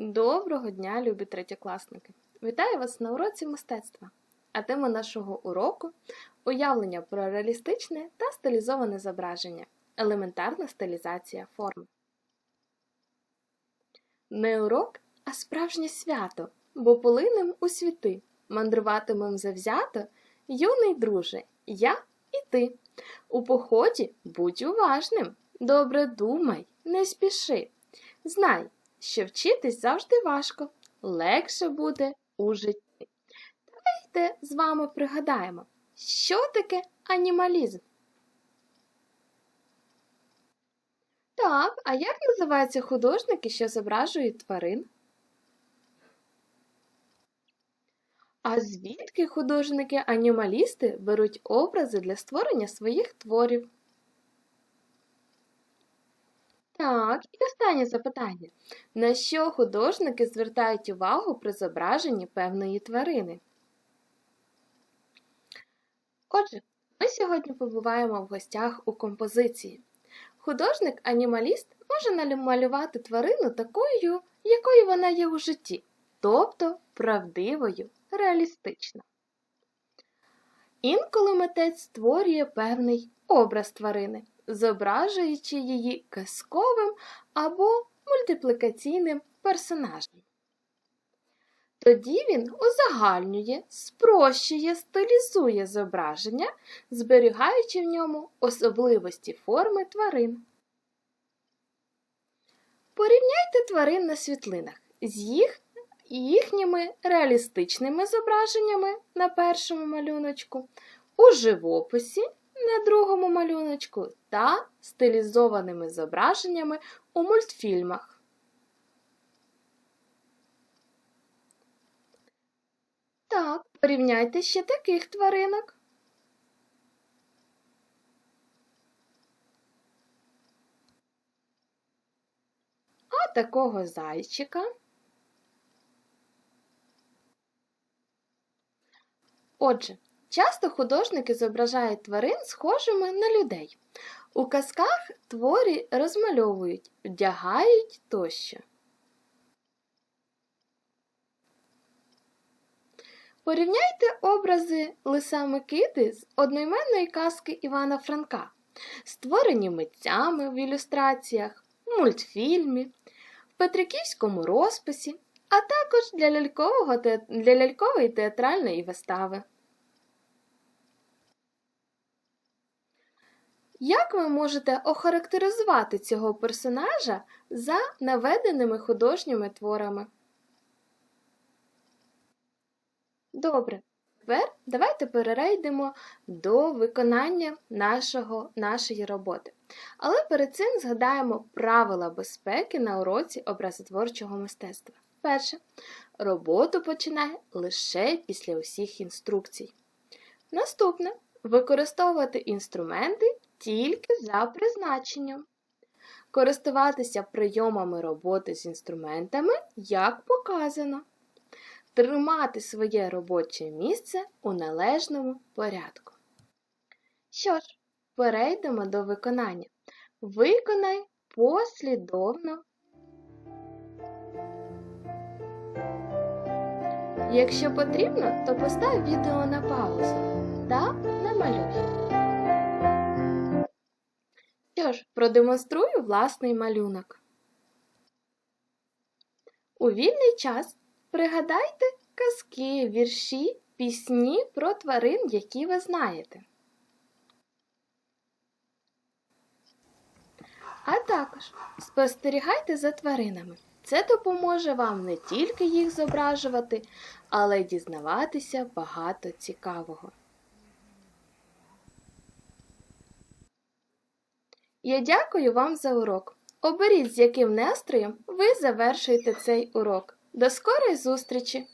Доброго дня, любі третєкласники! Вітаю вас на уроці мистецтва. А тема нашого уроку уявлення про реалістичне та стилізоване зображення, елементарна стилізація форми. Не урок, а справжнє свято, бо полинем у світи, мандруватимем завзято, юний друже, я і ти. У поході будь уважним, добре думай, не спіши. Знай, що вчитись завжди важко, легше буде у житті. Давайте з вами пригадаємо, що таке анімалізм. Так, а як називаються художники, що зображують тварин? А звідки художники-анімалісти беруть образи для створення своїх творів? Так, і останнє запитання. На що художники звертають увагу при зображенні певної тварини? Отже, ми сьогодні побуваємо в гостях у композиції. Художник-анімаліст може намалювати тварину такою, якою вона є у житті, тобто правдивою, реалістично. Інколи митець створює певний образ тварини, зображуючи її казковим або мультиплікаційним персонажем. Тоді він узагальнює, спрощує, стилізує зображення, зберігаючи в ньому особливості форми тварин. Порівняйте тварин на світлинах з їх їхніми реалістичними зображеннями на першому малюночку, у живописі на другому малюночку та стилізованими зображеннями у мультфільмах. Так, порівняйте ще таких тваринок. А такого зайчика. Отже, часто художники зображають тварин схожими на людей. У казках творі розмальовують, вдягають тощо. Порівняйте образи Лиса Микити з одноіменної казки Івана Франка, створені митцями в ілюстраціях, мультфільмі, в Петриківському розписі, а також для, лялькового, для лялькової театральної вистави. Як ви можете охарактеризувати цього персонажа за наведеними художніми творами? Добре, тепер давайте перейдемо до виконання нашого, нашої роботи. Але перед цим згадаємо правила безпеки на уроці образотворчого мистецтва. Перше, роботу починай лише після усіх інструкцій. Наступне використовувати інструменти тільки за призначенням. Користуватися прийомами роботи з інструментами, як показано. Тримати своє робоче місце у належному порядку. Що ж, перейдемо до виконання. Виконай послідовно. Якщо потрібно, то постав відео на паузу Що ж, продемонструю власний малюнок. У вільний час пригадайте казки, вірші, пісні про тварин, які ви знаєте. А також спостерігайте за тваринами. Це допоможе вам не тільки їх зображувати, але й дізнаватися багато цікавого. Я дякую вам за урок. Оберіть, з яким настроєм ви завершуєте цей урок. До скорої зустрічі!